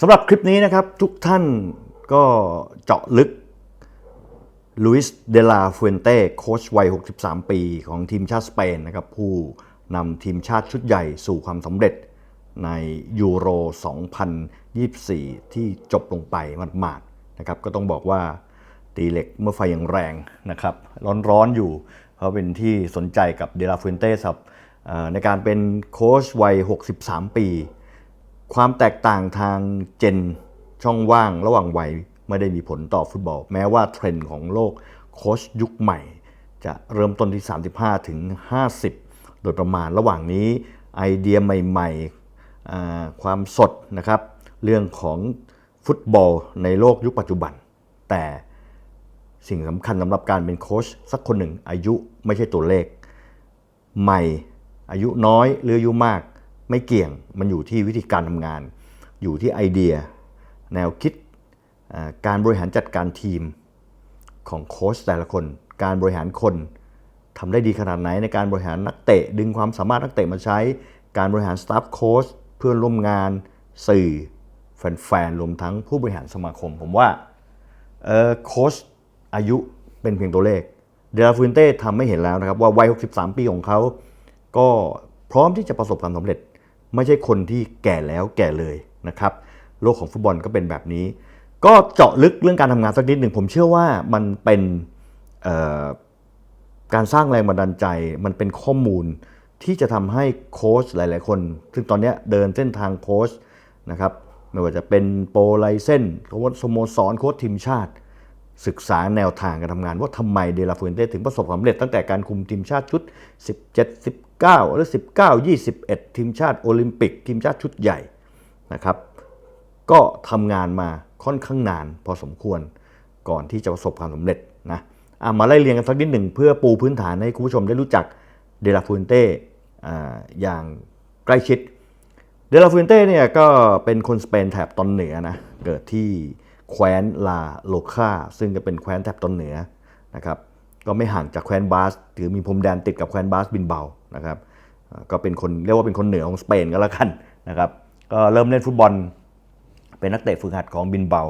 สำหรับคลิปนี้นะครับทุกท่านก็เจาะลึกลุยส์เดลาฟูเอนเต้โค้ชวัย 63 ปี ของทีมชาติสเปนนะครับผู้นำทีมชาติชุดใหญ่สู่ความสำเร็จในยูโร 2024 ที่จบลงไปหมาดๆนะครับก็ต้องบอกว่าตีเหล็กเมื่อไฟยังแรงนะครับร้อนๆอยู่ เพราะเป็นที่สนใจกับเดลาฟูเอนเต้ครับในการเป็นโค้ชวัย 63 ปี ความแตกต่างทางเจนช่องว่างระหว่างวัยไม่ได้มีผลต่อฟุตบอล แม้ว่าเทรนด์ของโลกโค้ชยุคใหม่ จะเริ่มต้นที่ 35 ถึง 50 โดยประมาณระหว่างนี้ไอเดียใหม่ๆ ความสดนะครับ เรื่องของฟุตบอลในโลกยุคปัจจุบัน แต่สิ่งสำคัญสำหรับการเป็นโค้ชสักคนหนึ่งอายุไม่ใช่ตัวเลข ใหม่อายุน้อยหรืออายุมาก ไม่เกี่ยง มันอยู่ที่วิธีการทำงาน อยู่ที่ไอเดีย แนวคิด การบริหารจัดการทีมของโค้ชแต่ละคน การบริหารคนทำได้ดีขนาดไหนในการบริหารนักเตะ ดึงความสามารถนักเตะมาใช้ การบริหารสตาฟโค้ชเพื่อนร่วมงาน สื่อ แฟนๆรวมทั้งผู้บริหารสมาคม ผมว่าโค้ชอายุเป็นเพียงตัวเลข เดลาฟูนเต้ทำให้เห็นแล้วนะครับว่าวัย 63 ปีของเขา ก็พร้อมที่จะประสบความสำเร็จ ไม่ใช่คนที่แก่แล้วแก่เลยนะครับโลกของฟุตบอลก็เป็นแบบนี้ ก็เจาะลึกเรื่องการทำงานสักนิดหนึ่งผมเชื่อว่ามันเป็นการสร้างแรงบันดาลใจ มันเป็นข้อมูลที่จะทำให้โค้ชหลาย ๆ คน ซึ่งตอนนี้เดินเส้นทางโค้ชนะครับไม่ว่าจะเป็นโปรไลเซนโค้ชสโมสรโค้ชทีมชาติ ศึกษาแนวทางการทำงาน ว่าทำไมเดลาฟูเอนเต้ถึงประสบความสำเร็จตั้งแต่การคุมทีมชาติชุด 17 19 หรือ 19 21 ทีมชาติโอลิมปิก ทีมชาติชุดใหญ่นะครับ ก็ทำงานมาค่อนข้างนานพอสมควรก่อนที่จะประสบความสำเร็จนะมาไล่เรียงกันสักนิดหนึ่งเพื่อปูพื้นฐานให้คุณผู้ชมได้รู้จักเดลาฟูเอนเต้อ่าอย่างใกล้ชิดเดลาฟูเอนเต้เนี่ยก็เป็นคนสเปนแถบตอนเหนือนะเกิดที่ แคว้นลาโลคาซึ่งจะเป็นแคว้นแถบตอนเหนือนะครับก็ไม่ห่างจากแคว้นบาสถือมีพรมแดนติดกับแคว้นบาสบินเบานะครับก็เป็นคนเรียกว่าเป็นคนเหนือของสเปนก็แล้วกันนะครับก็เริ่มเล่นฟุตบอล เป็นนักเตะฝึกหัดของบินเบา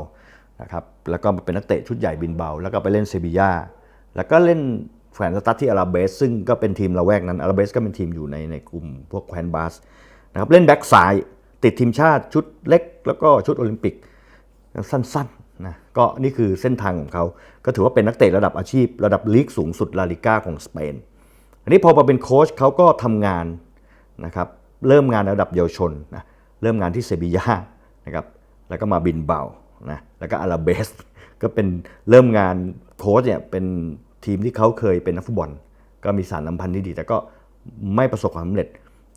นะครับแล้วก็เป็นนักเตะชุดใหญ่บินเบา แล้วก็ไปเล่นเซบียาแล้วก็เล่นแขวนสตั๊ดที่อาราเบส ซึ่งก็เป็นทีมละแวกนั้นอาราเบสก็เป็นทีมอยู่ในในกลุ่มพวกแคว้นบาสนะครับเล่นแบ็กซ้ายติดทีมชาติชุดเล็ก แล้วก็ชุดโอลิมปิก สั้นๆนะก็นี่คือเส้นทางของเขา ก็ถือว่าเป็นนักเตะระดับอาชีพ ระดับลีกสูงสุดลาลิก้าของสเปน อันนี้พอมาเป็นโค้ชเขาก็ทำงานนะครับเริ่มงานระดับเยาวชนนะเริ่มงานที่เซบียานะครับแล้วก็มาบินเบานะแล้วก็อาราเบสก็เป็นเริ่มงานโค้ชเนี่ยเป็นทีมที่เขาเคยเป็นนักฟุตบอล ก็มีสารสัมพันธ์ที่ดี แต่ก็ไม่ประสบความสำเร็จ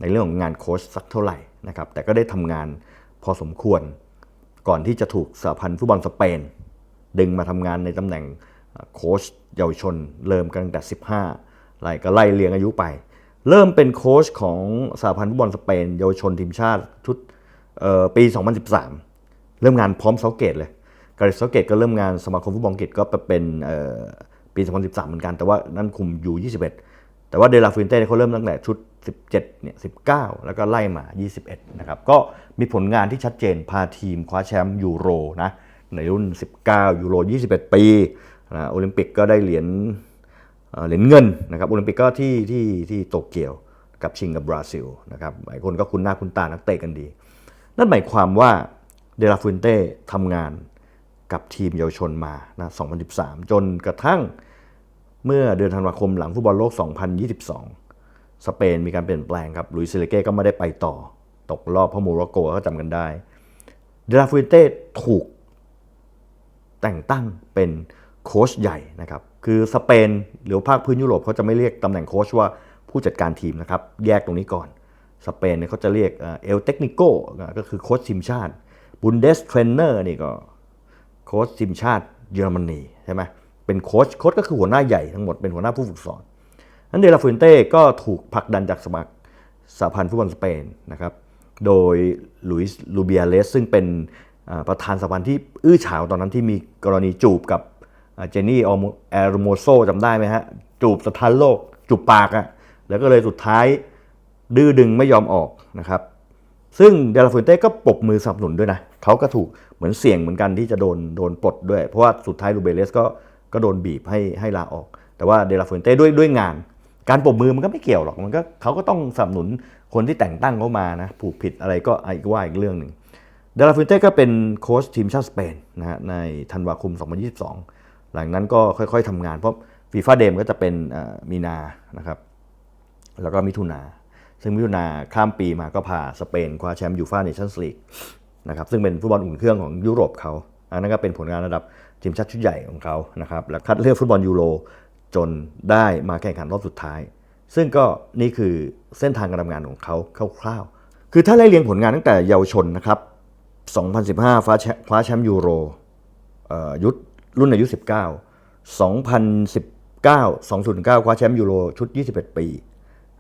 ในเรื่องของงานโค้ชสักเท่าไหร่นะครับแต่ก็ได้ทำงานพอสมควร ก่อนที่จะถูกสหพันธ์ฟุตบอลสเปน ดึงมาทำงานในตำแหน่งโค้ชเยาวชน เริ่มกันตั้งแต่ 15ไล่ก็ไล่เรียงอายุไป เริ่มเป็นโค้ชของสหพันธ์ฟุตบอลสเปน เยาวชนทีมชาติชุดปี 2013 เริ่มงานพร้อมเซาเกตเลยกาเรตเซาเกตก็เริ่มงานสมาคมฟุตบอลอังกฤษก็ไปเป็นปี 2013 เหมือนกัน แต่ว่านั่นคุมอยู่ 21 แต่ว่าเดลาฟินเต้เขาเริ่มตั้งแต่ชุด 17เนี่ย19 แล้วก็ไล่มา 21 นะครับ ก็มีผลงานที่ชัดเจนพาทีมคว้าแชมป์ยูโรนะในรุ่น 19 ยูโร 21 ปีนะโอลิมปิกก็ได้เหรียญเเหรียญเงินนะครับโอลิมปิกก็ที่ที่ที่โตเกียวกับชิงกับบราซิลนะครับหลายคนก็คุ้นหน้าคุ้นตานักเตะกันดี นั่นหมายความว่าเดลาฟูนเต้ทำงานกับทีมเยาวชนมานะ2013 จนกระทั่งเมื่อเดือนธันวาคมหลังฟุตบอลโลก 2022 สเปนมีการเปลี่ยนแปลงครับลุยส์เลเก้ก็ไม่ได้ไปต่อ ตกรอบเพราะโมร็อกโกก็จำกันได้เดลาฟูนเต้ถูกแต่งตั้งเป็นโค้ชใหญ่นะครับ คือสเปนหรือภาคพื้นยุโรปเขาจะไม่เรียกตำแหน่งโค้ชว่าผู้จัดการทีมนะครับ แยกตรงนี้ก่อน สเปนเนี่ยเขาจะเรียกเอลเทคนิโกก็คือโค้ชทีมชาติบุนเดสเทรนเนอร์นี่ก็โค้ชทีมชาติเยอรมนีใช่ไหมเป็นโค้ชโค้ชก็คือหัวหน้าใหญ่ทั้งหมดเป็นหัวหน้าผู้ฝึกสอน นั้นเดลาฟูนเต้ก็ถูกผลักดันจากสมัครสหพันธ์ฟุตบอลสเปนนะครับ โดยลุยส์ลูเบียเลสซึ่งเป็นประธานสหพันธ์ที่อื้อฉาวตอนนั้นที่มีกรณีจูบกับเจนนี่แอรโมโซจำได้ไหมฮะ จูบสถานโลก จูบปากอะแล้วก็เลยสุดท้ายดื้อดึงไม่ยอมออกนะครับ ซึ่งเดลาฟูเต้ก็ปรบมือสนับสนุนด้วยนะเขาก็ถูกเหมือนเสี่ยงเหมือนกันที่จะโดนโดนปลดด้วย เพราะว่าสุดท้ายลูเบเลสก็ก็โดนบีบให้ให้ลาออก แต่ว่าเดลาฟูเต้ด้วยด้วยงาน การปรบมือมันก็ไม่เกี่ยวหรอกมันก็เขาก็ต้องสนับสนุนคนที่แต่งตั้งเขามานะผูกผิดอะไรก็อีกว่าอีกเรื่องหนึ่งเดลาฟูเต้ก็เป็นโค้ชทีมชาติสเปนนะฮะในธันวาคม 2022 หลังนั้นก็ค่อยๆทำงานเพราะฟีฟ่าเดมก็จะเป็นมีนานะครับแล้วก็มิถุนาซึ่งมิถุนาข้ามปีมาก็พาสเปนคว้าแชมป์ยูฟ่าเนชั่นส์ลีกนะครับซึ่งเป็นฟุตบอลอุ่นเครื่องของยุโรปเขาอันนั้นก็เป็นผลงานระดับทีมชาติชุดใหญ่ของเขานะครับแล้วคัดเลือกฟุตบอลยูโร จนได้มาแข่งขันรอบสุดท้าย ซึ่งก็นี่คือเส้นทางการทำงานของเขาคร่าวๆ คือถ้าไล่เรียงผลงานตั้งแต่เยาวชนนะครับ 2015 คว้าแชมป์คว้าแชมป์ยูโรเอ่อยุทรุ่นอายุ 19 2019 2019คว้าแชมป์ยูโรชุด 21 ปี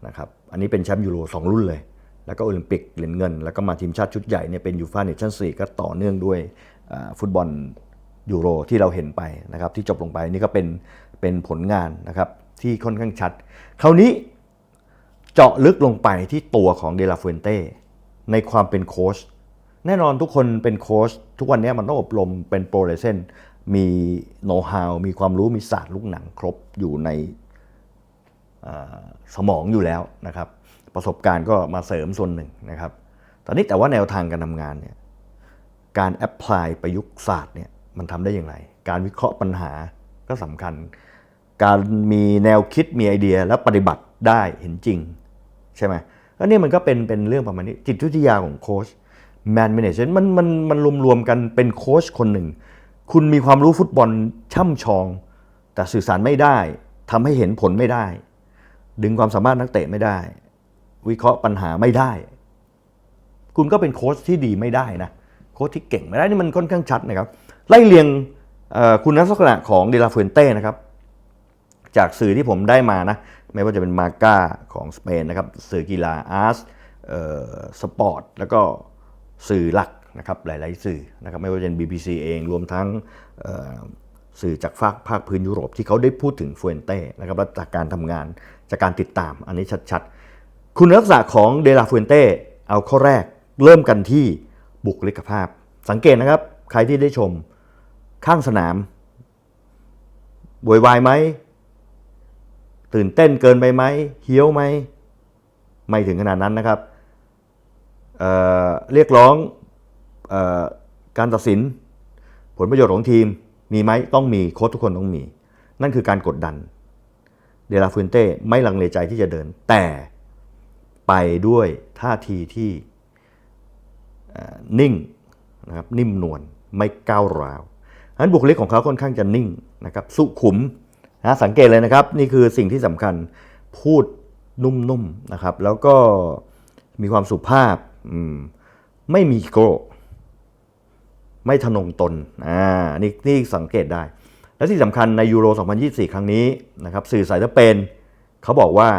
นะครับ อันนี้เป็นแชมป์ยูโร2 รุ่นเลย แล้วก็โอลิมปิกเหรียญเงิน แล้วก็มาทีมชาติชุดใหญ่เนี่ยเป็นยูฟ่าเนชั่นสี่ก็ต่อเนื่องด้วยฟุตบอลยูโรที่เราเห็นไปนะครับที่จบลงไปนี่ก็เป็น เป็นผลงานนะครับที่ค่อนข้างชัด คราวนี้เจาะลึกลงไปที่ตัวของเดลาฟูเอนเต้ในความเป็นโค้ชแน่นอนทุกคนเป็นโค้ชทุกวันนี้มันต้องอบรมเป็นโปรเลเซนมีโน้ตฮาวมีความรู้มีศาสตร์ลูกหนังครบอยู่ในสมองอยู่แล้วนะครับ ประสบการณ์ก็มาเสริมส่วนหนึ่งนะครับ ตอนนี้แต่ว่าแนวทางการทำงานเนี่ยการแอพพลายประยุกต์ศาสตร์เนี่ยมันทำได้อย่างไร การวิเคราะห์ปัญหา ก็สำคัญ การมีแนวคิดมีไอเดียและปฏิบัติได้เห็นจริง ใช่ไหมแล้วนี่มันก็เป็นเป็นเรื่องประมาณนี้จิตวิทยาของโค้ชแมน a ม a g เ m มันมันมันรวมๆกันเป็นโค้ชคนหนึ่ง คุณมีความรู้ฟุตบอลช่ำชอง แต่สื่อสารไม่ได้ทำให้เห็นผลไม่ได้ ดึงความสามารถนักเตะไม่ได้ วิเคราะห์ปัญหาไม่ได้ คุณก็เป็นโค้ชที่ดีไม่ได้นะโค้ชที่เก่งไม่ได้นี่มันค่อนข้างชัดนะครับ ไล่เรียง คุณลักษณะของเดลาฟูเอนเต้นะครับ จากสื่อที่ผมได้มานะ ไม่ว่าจะเป็นมาก้าของสเปนนะครับ สื่อกีฬาอาร์สสปอร์ต แล้วก็สื่อหลักนะครับ หลาย ๆ สื่อนะครับ ไม่ว่าจะเป็น BBC เอง รวมทั้งสื่อจากภาคภาคพื้นยุโรปที่เขาได้พูดถึงฟูเอนเต้นะครับและจากการทำงานจากการติดตามอันนี้ชัด ๆ คุณลักษณะของเดลาฟูเอนเต้เอาข้อแรกเริ่มกันที่บุคลิกภาพ สังเกตนะครับ ใครที่ได้ชม ข้างสนามโวยวายไหม ตื่นเต้นเกินไปไหมเฮี้ยวไหม ไม่ถึงขนาดนั้นนะครับเเรียกร้องออการตัดสิน ผลประโยชน์ของทีมมีไหมต้องมีโค้ชทุกคนต้องมี นั่นคือการกดดัน เดลาฟูนเต้ไม่ลังเลใจที่จะเดิน แต่ไปด้วยท่าทีที่นิ่งนะครับนิ่มนวลไม่ก้าวร้าว ฉะนั้นบุคลิกของเขาค่อนข้างจะนิ่งนะครับสุขุมนะสังเกตเลยนะครับ นี่คือสิ่งที่สำคัญพูดนุ่มๆนะครับ แล้วก็มีความสุภาพไม่มีโกรไม่ทะนงตนอ่านี่นี่สังเกตได้ และที่สำคัญในยูโร 2024 ครั้งนี้นะครับสื่อสายสเปนเขาบอกว่า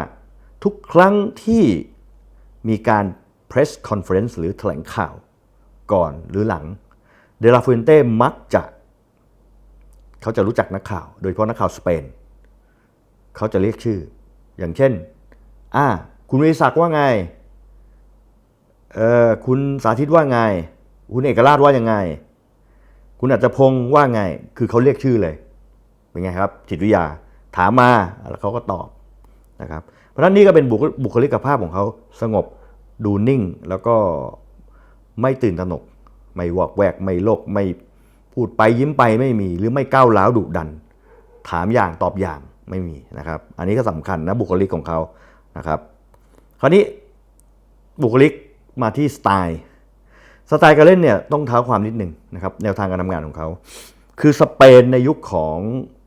ทุกครั้งที่มีการ press conference หรือแถลงข่าวก่อนหรือหลัง เดลาฟูนเต้มักจะ เขาจะรู้จักนักข่าว โดยเฉพาะนักข่าวสเปน เขาจะเรียกชื่อ อย่างเช่น อ่า คุณวิศักดิ์ว่าไง เออคุณสาธิตว่าไง คุณเอกราชว่ายังไง คุณอัจพงศ์ว่าไง คือเขาเรียกชื่อเลย เป็นไงครับ จิตวิทยา ถามมา แล้วเขาก็ตอบนะครับ เพราะฉะนั้นนี่ก็เป็นบุคบุคลิกภาพของเขาสงบ ดูนิ่ง แล้วก็ไม่ตื่นตระหนก ไม่วอกแวก ไม่โลก ไม่ พูดไปยิ้มไปไม่มี หรือไม่ก้าวร้าวดุดัน ถามอย่างตอบอย่างไม่มีนะครับ อันนี้ก็สำคัญนะบุคลิกของเขานะครับ คราวนี้บุคลิกมาที่สไตล์สไตล์การเล่นเนี่ยต้องเท้าความนิดหนึ่งนะครับแนวทางการทำงานของเขา คือสเปนในยุคของ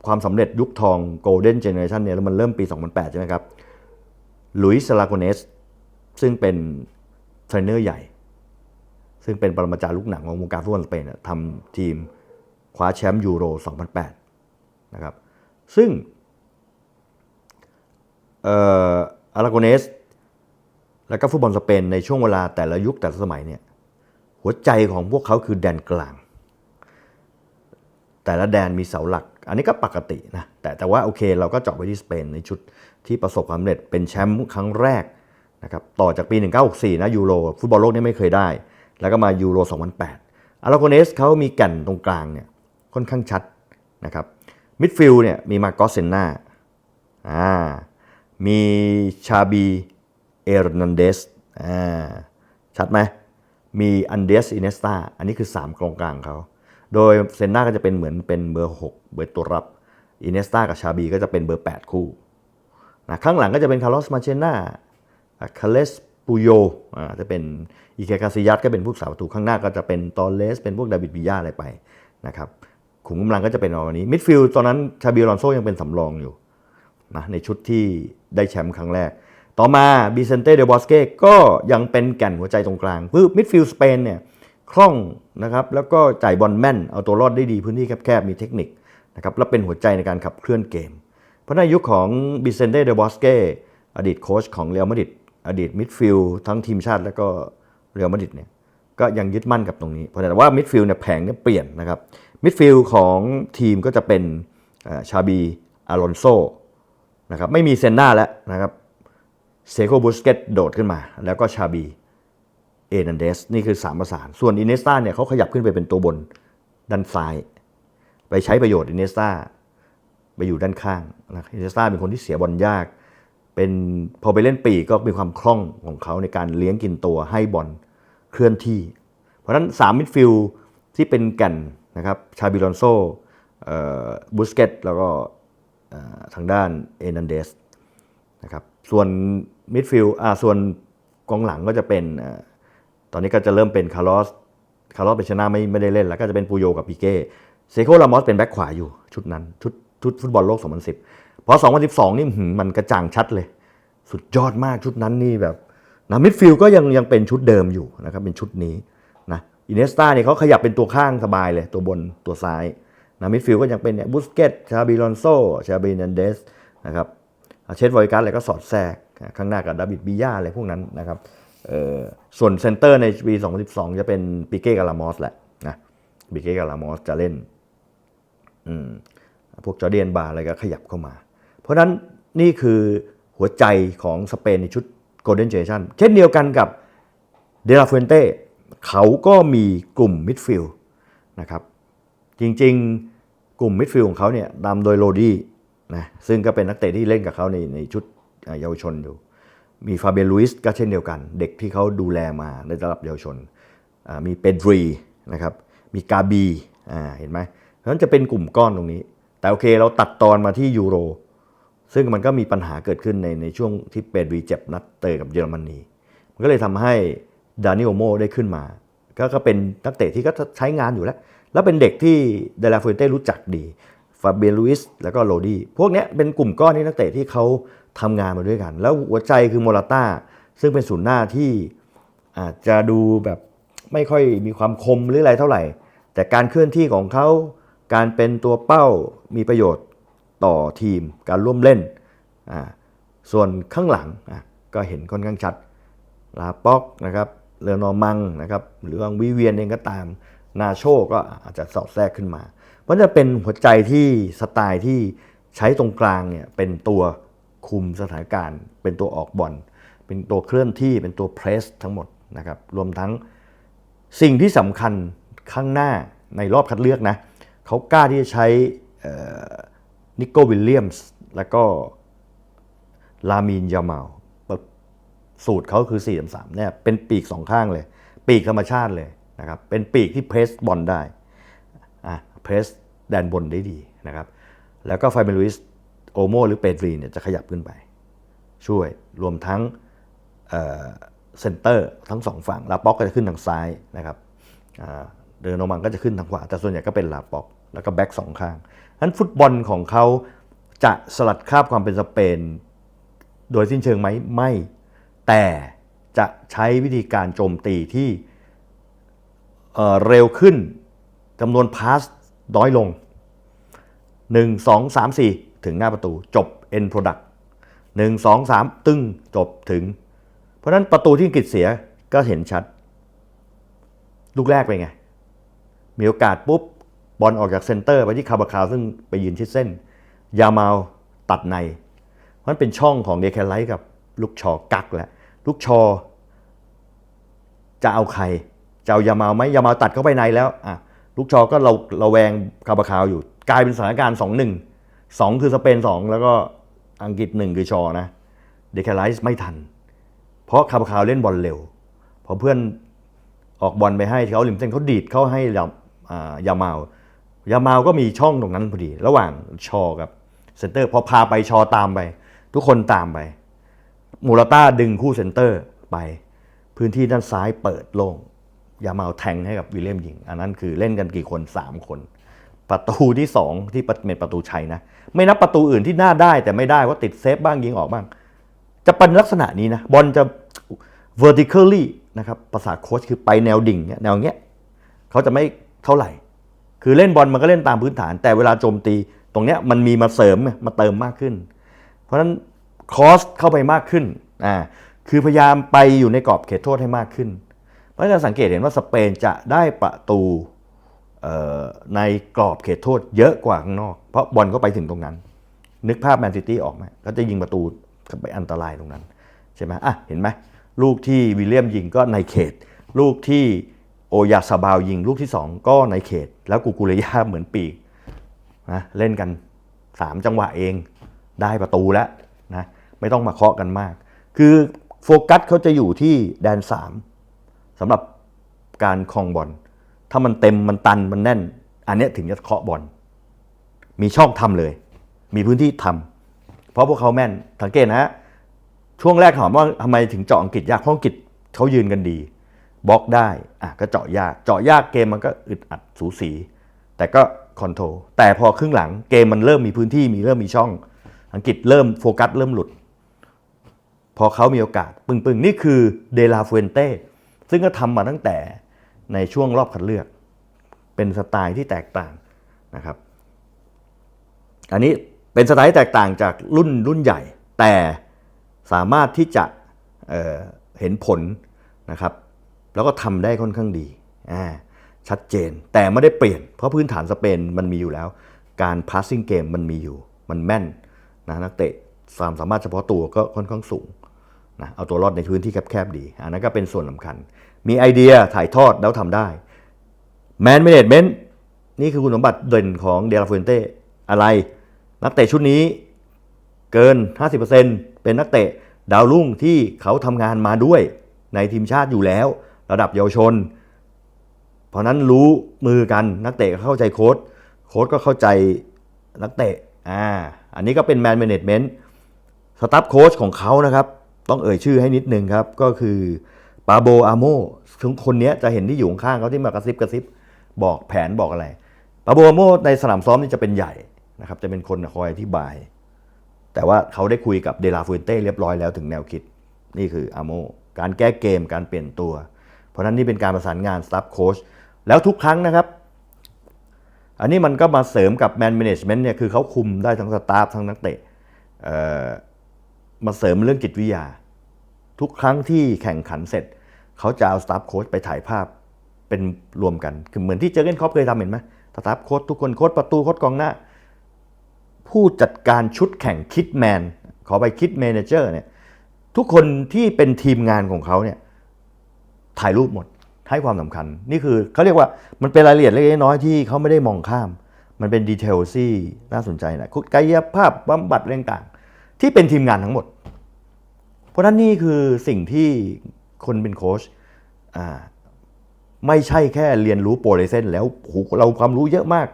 ความสำเร็จยุคทอง Golden Generation เนี่ยแล้วมันเริ่มปี 2008 ใช่ไหมครับลุยส์ลาโกเนสซึ่งเป็นเทรนเนอร์ใหญ่ ซึ่งเป็นปรมาจารย์ลูกหนังของวงการฟุตบอลสเปนทำทีม คว้าแชมป์ยูโร 2008 นะครับ ซึ่งเอ่ออาราโกเนส แล้วก็ฟุตบอลสเปนในช่วงเวลาแต่ละยุคแต่ละสมัยเนี่ยหัวใจของพวกเขาคือแดนกลาง แต่ละแดนมีเสาหลัก อันนี้ก็ปกตินะแต่แต่ว่าโอเคเราก็เจาะไปที่สเปนในชุดที่ประสบความสำเร็จเป็นแชมป์ครั้งแรกนะครับต่อจากปี 1964 นะยูโรฟุตบอลโลกนี่ไม่เคยได้ แล้วก็มายูโร 2008อาราโกเนสเขามีแก่นตรงกลางเนี่ย ค่อนข้างชัดนะครับมิดฟิลด์เนี่ยมีมาโกสเซนนาอ่ามีชาบีเอร์นันเดสอ่าชัดไหมมีอันเดสอินเนสตาอันนี้คือ 3 กองกลางเขา โดยเซนนาก็จะเป็นเหมือนเป็นเบอร์ 6 เบอร์ตัวรับอินเนสตากับชาบีก็จะเป็นเบอร์ 8 คู่นะข้างหลังก็จะเป็นคาร์ลอสมาเชน่าคาเลสปูโยอ่าจะเป็นอีเคกาซิยัตก็เป็นพวกสาวประตูข้างหน้าก็จะเป็นตอเลสเป็นพวกดาวิดบิยาอะไรไปนะครับ ขุมกำลังก็จะเป็นประมาณนี้มิดฟิลด์ตอนนั้นชาบีลอนโซยังเป็นสำรองอยู่นะในชุดที่ได้แชมป์ครั้งแรก ต่อมาบิเซนเต้เดบอสเก้ก็ยังเป็นแก่นหัวใจตรงกลางคือมิดฟิลด์สเปนเนี่ยคล่องนะครับแล้วก็จ่ายบอลแม่น เอาตัวรอดได้ดีพื้นที่แคบๆ มีเทคนิคนะครับและเป็นหัวใจในการขับเคลื่อนเกม เพราะในยุคของบิเซนเต้เดบอสเก้อดีตโค้ชของเรอัลมาดริดอดีตมิดฟิลด์ทั้งทีมชาติแล้วก็เรอัลมาดริดเนี่ยก็ยังยึดมั่นกับตรงนี้เพราะแต่ว่ามิดฟิลด์เนี่ยแผงเนี่ยเปลี่ยนนะครับ มิดฟิลด์ของทีมก็จะเป็นชาบีอารอนโซนะครับไม่มีเซนนาแล้วนะครับเซโกบุสเกตโดดขึ้นมา แล้วก็ชาบีเอนันเดสนี่คือ 3 ประสาน ส่วนอินเนสตาเนี่ยเขาขยับขึ้นไปเป็นตัวบนด้านซ้าย ไปใช้ประโยชน์อินเนสตาไปอยู่ด้านข้างนะอินเนสตาเป็นคนที่เสียบอลยาก เป็นพอไปเล่นปีกก็มีความคล่องของเขาในการเลี้ยงกินตัวให้บอลเคลื่อนที่ เพราะฉะนั้น3มิดฟิลด์ที่เป็นแก่น นะครับชาบิลอนโซบุสเกตแล้วก็ทางด้านเอนันเดสนะครับส่วนมิดฟิลด์อ่าส่วนกองหลังก็จะเป็นตอนนี้ก็จะเริ่มเป็นคาร์ลอสคาร์ลอสเป็นชนะไม่ไม่ได้เล่นแล้ว ก็จะเป็นปูโยกับปิเก้เซโคลามอสเป็นแบ็คขวาอยู่ชุดนั้น ชุดชุดฟุตบอลโลก 2010พอ2012 นี่มันกระจ่างชัดเลย สุดยอดมากชุดนั้นนี่แบบนะมิดฟิลด์ก็ยังยังเป็นชุดเดิมอยู่นะครับเป็นชุดนี้ อินเนสตาเนี่ยเขาขยับเป็นตัวข้างสบายเลย ตัวบนตัวซ้ายนะมิดฟิลก็ยังเป็นเนี่ยบุสเกตชาบิลอนโซชาบินันเดสนะครับเชสวการ์อะไรก็สอดแทรกข้างหน้ากับดาวิดบิยาอะไรพวกนั้นนะครับส่วนเซนเตอร์ในปี 2012 จะเป็นปิเก้กาลามอสแหละนะปิเก้กาลามอสจะเล่นพวกจอเดียนบาร์อะไรก็ขยับเข้ามา เพราะนั้นนี่คือหัวใจของสเปนในชุดโกลเด้นเจเนชั่นเช่นเดียวกันกับเดลาเฟนเต้ เขาก็มีกลุ่มมิดฟิลด์นะครับจริงๆกลุ่มมิดฟิลด์ของเขาเนี่ยนำโดยโรดี้นะซึ่งก็เป็นนักเตะที่เล่นกับเขาในในชุดเยาวชนอยู่ มีฟาเบียลุยส์ก็เช่นเดียวกัน เด็กที่เขาดูแลมาในระดับเยาวชน มีเปดรีนะครับมีกาบีอ่าเห็นไหมเพราะฉะนั้นจะเป็นกลุ่มก้อนตรงนี้ แต่โอเคเราตัดตอนมาที่ยูโร ซึ่งมันก็มีปัญหาเกิดขึ้นในในช่วงที่เปดรีเจ็บนัดเตะกับเยอรมนีมันก็เลยทำให้ ดานิโอโมได้ขึ้นมา ก็ก็เป็นนักเตะที่ก็ใช้งานอยู่แล้ว แล้วเป็นเด็กที่เดลาฟูเต้รู้จักดีฟาเบียนลุอิสแล้วก็โรดี้พวกนี้เป็นกลุ่มก้อนที่นักเตะที่เขาทำงานมาด้วยกัน แล้วหัวใจคือโมราต้าซึ่งเป็นศูนย์หน้าที่อาจจะดูแบบไม่ค่อยมีความคมหรืออะไรเท่าไหร่ แต่การเคลื่อนที่ของเขาการเป็นตัวเป้ามีประโยชน์ต่อทีมการร่วมเล่น ส่วนข้างหลังก็เห็นค่อนข้างชัดลาป็อกนะครับ เรือนอมังนะครับหรือว่าวิเวียนเองก็ตามนาโชก็อาจจะสอดแทรกขึ้นมาเพราะจะเป็นหัวใจที่สไตล์ที่ใช้ตรงกลางเนี่ยเป็นตัวคุมสถานการณ์ เป็นตัวออกบอลเป็นตัวเคลื่อนที่เป็นตัวเพรสทั้งหมดนะครับรวมทั้งสิ่งที่สำคัญข้างหน้าในรอบคัดเลือกนะเขากล้าที่จะใช้นิโก้วิลเลียมส์แล้วก็ลามีนยามาล สูตรเขาคือ4 3 3เนี่ยเป็นปีกสองข้างเลย ปีกธรรมชาติเลยนะครับเป็นปีกที่เพรสบอลได้อะเพรสแดนบนได้ดีนะครับแล้วก็ไฟเบลุยส์โอโมหรือเปดรีเนี่ยจะขยับขึ้นไป ช่วยรวมทั้งเซนเตอร์ทั้งสองฝั่งลาป็อกก็จะขึ้นทางซ้ายนะครับเดินโนมังก็จะขึ้นทางขวา แต่ส่วนใหญ่ก็เป็นลาป็อก แล้วก็แบ็กสองข้างนั้นฟุตบอลของเขาจะสลัดคาบความเป็นสเปน โดยสิ้นเชิงไหมไม่ แต่จะใช้วิธีการโจมตีที่เเร็วขึ้นจำนวนพาสน้อยลง 1 2 3 4 ถึงหน้าประตูจบ end product 1 2 3 ตึ้งจบถึง เพราะนั้นประตูที่อังกฤษเสียก็เห็นชัด ลูกแรกเป็นไง มีโอกาสปุ๊บบอลออกจากเซนเตอร์ไปที่คาบาคาวซึ่งไปยืนชิดเส้น ยามาลตัดใน เพราะมันเป็นช่องของเดคแคไลท์กับ ลูกชอกักแล้วลูกชอ จะเอาใครจะเอายามาไหมยามาตัดเข้าไปในแล้วอะลูกชอก็เราเราแวงคาบาคาวอยู่ กลายเป็นสถานการณ์สองหนึ่งสองคือสเปนสองแล้วก็อังกฤษหนึ่งคือชอนะเดคไลส์ไม่ทัน เพราะคาบาคาวเล่นบอลเร็วพอเพื่อนออกบอลไปให้เขาลิมเซนเขาดีดเข้าให้ยายามาวยามาก็มีช่องตรงนั้นพอดี ระหว่างชอกับเซนเตอร์พอพาไปชอตามไป ทุกคนตามไป มูราต้าดึงคู่เซนเตอร์ไป พื้นที่ด้านซ้ายเปิดโล่งยามาเอาแทงให้กับวิลเลียมยิง อันนั้นคือเล่นกันกี่คน 3 คน ประตูที่ 2 ที่เป็นประตูชัยนะ ไม่นับประตูอื่นที่น่าได้แต่ไม่ได้ว่าติดเซฟบ้างยิงออกบ้าง จะเป็นลักษณะนี้นะบอลจะ vertically นะครับภาษาโค้ชคือไปแนวดิ่งเนี่ยแนวเงี้ยเขาจะไม่เท่าไหร่ คือเล่นบอลมันก็เล่นตามพื้นฐาน แต่เวลาโจมตี ตรงเนี้ยมันมีมาเสริมมาเติมมากขึ้น เพราะฉะนั้น คอสเข้าไปมากขึ้นอ่าคือพยายามไปอยู่ในกรอบเขตโทษให้มากขึ้น เพราะฉะสังเกตเห็นว่าสเปนจะได้ประตูในกรอบเขตโทษเยอะกว่าข้างนอก เพราะบอลก็ไปถึงตรงนั้น นึกภาพแมนซิตี้ออกไหมก็จะยิงประตูไปอันตรายตรงนั้น ใช่ไหมอะเห็นไหมลูกที่วิลเลียมยิงก็ในเขต ลูกที่โอยาซาบาวยิงลูกที่ 2 ก็ในเขต แล้วกูกุเรยาเหมือนปีกนะเล่นกัน 3 จังหวะเองได้ประตูแล้ว ไม่ต้องมาเคาะกันมาก คือโฟกัสเขาจะอยู่ที่แดน 3สำหรับการคลองบอลถ้ามันเต็มมันตันมันแน่น อันนี้ถึงจะเคาะบอลมีช่องทำเลย มีพื้นที่ทำเพราะพวกเขาแม่นสังเกตนะฮะช่วงแรกถามว่าทำไมถึงเจาะอังกฤษยากเพราะอังกฤษเขายืนกันดีบล็อกได้อะก็เจาะยากเจาะยากเกมมันก็อึดอัดสูสี แต่ก็คอนโทรลแต่พอครึ่งหลังเกมมันเริ่มมีพื้นที่มีเริ่มมีช่อง อังกฤษเริ่มโฟกัสเริ่มหลุด พอเขามีโอกาส ปึงๆ นี่คือเดลาฟูเอนเต้ซึ่งก็ทำมาตั้งแต่ในช่วงรอบคัดเลือก เป็นสไตล์ที่แตกต่างนะครับ อันนี้เป็นสไตล์ที่แตกต่างจากรุ่นรุ่นใหญ่ แต่สามารถที่จะเเห็นผลนะครับ แล้วก็ทำได้ค่อนข้างดีอ่าชัดเจนแต่ไม่ได้เปลี่ยน เพราะพื้นฐานสเปนมันมีอยู่แล้ว การ passing game มันมีอยู่ มันแม่นนะนักเตะความสามารถเฉพาะตัวก็ค่อนข้างสูง นะเอาตัวรอดในพื้นที่แคบๆดี อันนั้นก็เป็นส่วนสำคัญ มีไอเดียถ่ายทอดแล้วทำได้แมน a ม a เมนต์นี่คือคุณสมบัติเด่นของเดลาฟูเอนเต้อะไร นักเตะชุดนี้เกิน 50%เป็นนักเตะดาวรุ่งที่เขาทำงานมาด้วยในทีมชาติอยู่แล้ว ระดับเยาวชน เพราะนั้นรู้มือกันนักเตะก็เข้าใจโค้ดโค้ดก็เข้าใจนักเตะอ่าอันนี้ก็เป็นแมน a ม a เมนต์สตาฟโค้ชของเขานะครับ ต้องเอ่ยชื่อให้นิดนึงครับ ก็คือปาโบอาโมถึงคนนี้จะเห็นที่อยู่ข้างเขาที่มากระซิบกระซิบบอกแผนบอกอะไรปาโบอาโมในสนามซ้อมนี่จะเป็นใหญ่นะครับ จะเป็นคนคอยอธิบาย แต่ว่าเขาได้คุยกับเดลาฟูเอนเต้เรียบร้อยแล้วถึงแนวคิด นี่คืออาโมการแก้เกมการเปลี่ยนตัว เพราะนั้นนี่เป็นการประสานงานสตาฟโค้ชแล้วทุกครั้งนะครับ อันนี้มันก็มาเสริมกับแมน a ม a จเมนต์เนี่ยคือเขาคุมได้ทั้งสตาฟทั้งนักเตะเอ่อ มาเสริมเรื่องจิตวิทยา ทุกครั้งที่แข่งขันเสร็จ เขาจะเอาสตาฟโค้ชไปถ่ายภาพเป็นรวมกันคือเหมือนที่เจอร์เกนครอปเคยทำเห็นไหมสตาฟโค้ชทุกคนโค้ชประตูโค้ชกองหน้า ผู้จัดการชุดแข่งคิดแมนขอไปคิดเมนเจอร์เนี่ยทุกคนที่เป็นทีมงานของเขาเนี่ยถ่ายรูปหมดให้ความสำคัญ นี่คือเขาเรียกว่ามันเป็นรายละเอียดเล็กน้อยที่เขาไม่ได้มองข้าม มันเป็นดีเทลที่น่าสนใจนะกายภาพบำบัดเรื่องต่าง ที่เป็นทีมงานทั้งหมด เพราะฉะนั้นนี่คือสิ่งที่คนเป็นโค้ชไม่ใช่แค่เรียนรู้โปรเลเซนแล้วโหเราความรู้เยอะมาก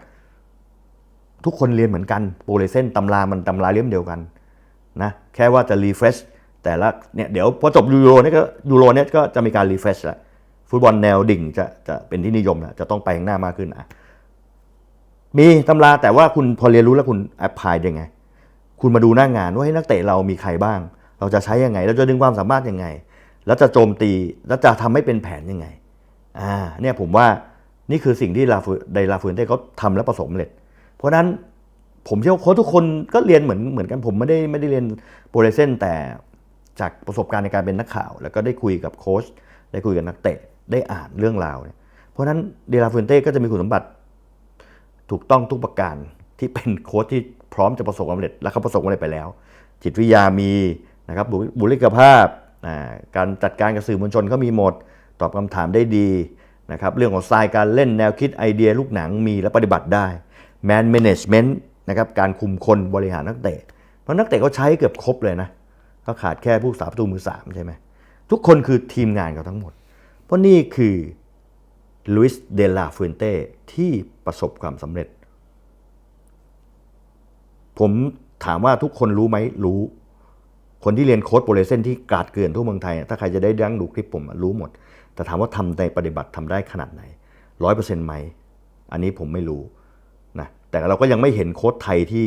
ทุกคนเรียนเหมือนกันโปรเลเซนตำรามันตำราเล่มเดียวกันนะแค่ว่าจะรีเฟรชแต่ละเนี่ยเดี๋ยวพอจบยูโรเนี่ยก็ยูโรเนี่ยก็จะมีการรีเฟรชแล้วฟุตบอลแนวดิ่งจะจะเป็นที่นิยมแล้วจะต้องไปข้างหน้า มากขึ้นอะมีตำราแต่ว่าคุณพอเรียนรู้แล้วคุณแอพพลายยังไง คุณมาดูหน้างานว่าให้นักเตะเรามีใครบ้าง เราจะใช้ยังไง เราจะดึงความสามารถยังไง แล้วจะโจมตี แล้วจะทำให้เป็นแผนยังไง อ่า เนี่ยผมว่านี่คือสิ่งที่ลาฟูไดลาฟูนเต้เขาทำแล้วประสบความสำเร็จ เพราะนั้นผมเชื่อว่าโค้ชทุกคนก็เรียนเหมือนเหมือนกัน ผมไม่ได้ไม่ได้เรียนโปรเลเซนแต่จากประสบการณ์ในการเป็นนักข่าว แล้วก็ได้คุยกับโค้ชได้คุยกับนักเตะได้อ่านเรื่องราวเนี่ยเพราะฉะนั้นเดลาฟูนเต้ก็จะมีคุณสมบัติ ถูกต้องทุกประการที่เป็นโค้ชที่ พร้อมจะประสบความสำเร็จและเขาประสบความสำเร็จไปแล้ว จิตวิทยามีนะครับบุคลิกภาพ การจัดการกับสื่อมวลชนเขามีหมด ตอบคำถามได้ดีนะครับเรื่องของสไตล์การเล่นแนวคิดไอเดียลูกหนังมีและปฏิบัติได้ Man Management นะครับการคุมคนบริหารนักเตะ เพราะนักเตะเขาใช้เกือบครบเลยนะก็ขาดแค่ผู้สาประตูมือสามใช่ไหมทุกคนคือทีมงานเขาทั้งหมด เพราะนี่คือลุยส์เดลาฟูนเต้ที่ประสบความสำเร็จ ผมถามว่าทุกคนรู้ไหมรู้ คนที่เรียนโค้ดโปรเลเซนที่กาดเกลื่อนทั่วเมืองไทย ถ้าใครจะได้ดังดูคลิปผมรู้หมด แต่ถามว่าทำในปฏิบัติทำได้ขนาดไหนร้อยเปอร์เซ็นต์ไหม อันนี้ผมไม่รู้นะแต่เราก็ยังไม่เห็นโค้ดไทยที่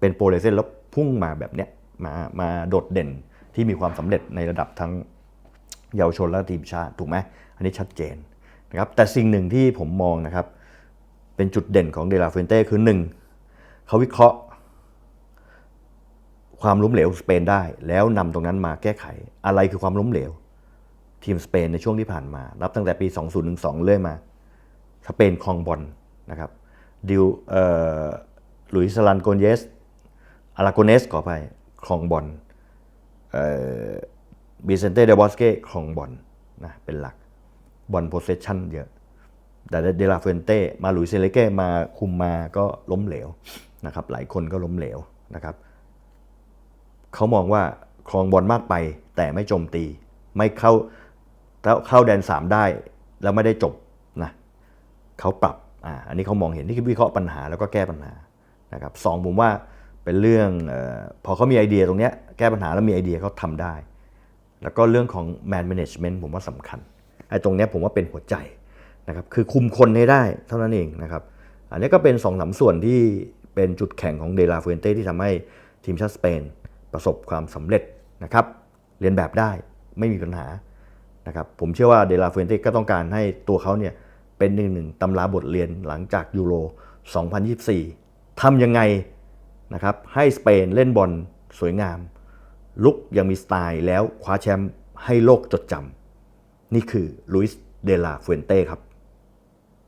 เป็นโปรเลเซนแล้วพุ่งมาแบบเนี้ยมามาโดดเด่นที่มีความสำเร็จในระดับทั้งเยาวชนและทีมชาติถูกไหมอันนี้ชัดเจนนะครับแต่สิ่งหนึ่งที่ผมมองนะครับ เป็นจุดเด่นของเดลาเฟนเต้คือหนึ่งเขาวิเคราะห์ ความล้มเหลวสเปนได้ แล้วนำตรงนั้นมาแก้ไข อะไรคือความล้มเหลว ทีมสเปนในช่วงที่ผ่านมานับตั้งแต่ปี 2012 เรื่อยมา สเปนครองบอลนะครับดิวเอ่อหลุยส์ลันโกเยสอาราโกเนสขอไปครองบอลบิเซนเต้เดบอสเก้ครองบอลนะเป็นหลักบอลโพเซชันเยอะแต่เดลาเฟนเต้มาหลุยเซเลเก้มาคุมมาก็ล้มเหลวนะครับหลายคนก็ล้มเหลวนะครับ เขามองว่าครองบอลมากไป แต่ไม่โจมตี ไม่เข้าแล้วเข้าแดนสามได้ แล้วไม่ได้จบนะเขาปรับอ่าอันนี้เขามองเห็นนี่คือวิเคราะห์ปัญหาแล้วก็แก้ปัญหานะครับสองผมว่าเป็นเรื่องออพอเขามีไอเดียตรงเนี้ยแก้ปัญหาแล้วมีไอเดียเขาทำได้ แล้วก็เรื่องของ man management ผมว่าสำคัญไอ้ตรงเนี้ยผมว่าเป็นหัวใจนะครับคือคุมคนให้ได้เท่านั้นเองนะครับอันนี้ก็เป็น2อสาส่วนที่เป็นจุดแข็งของเดลาฟูเอนเต้ที่ทำให้ทีมชาติสเปน ประสบความสำเร็จนะครับ เรียนแบบได้ไม่มีปัญหานะครับผมเชื่อว่าเดลาฟเอนเต้ก็ต้องการให้ตัวเขาเนี่ยเป็นหนึ่งหนึ่งตำราบทเรียนหลังจากยูโร 2024 ทำยังไงนะครับให้สเปนเล่นบอลสวยงาม ลุกยังมีสไตล์แล้วคว้าแชมป์ให้โลกจดจำนี่คือลุยส์เดลาฟเอนเต้ครับ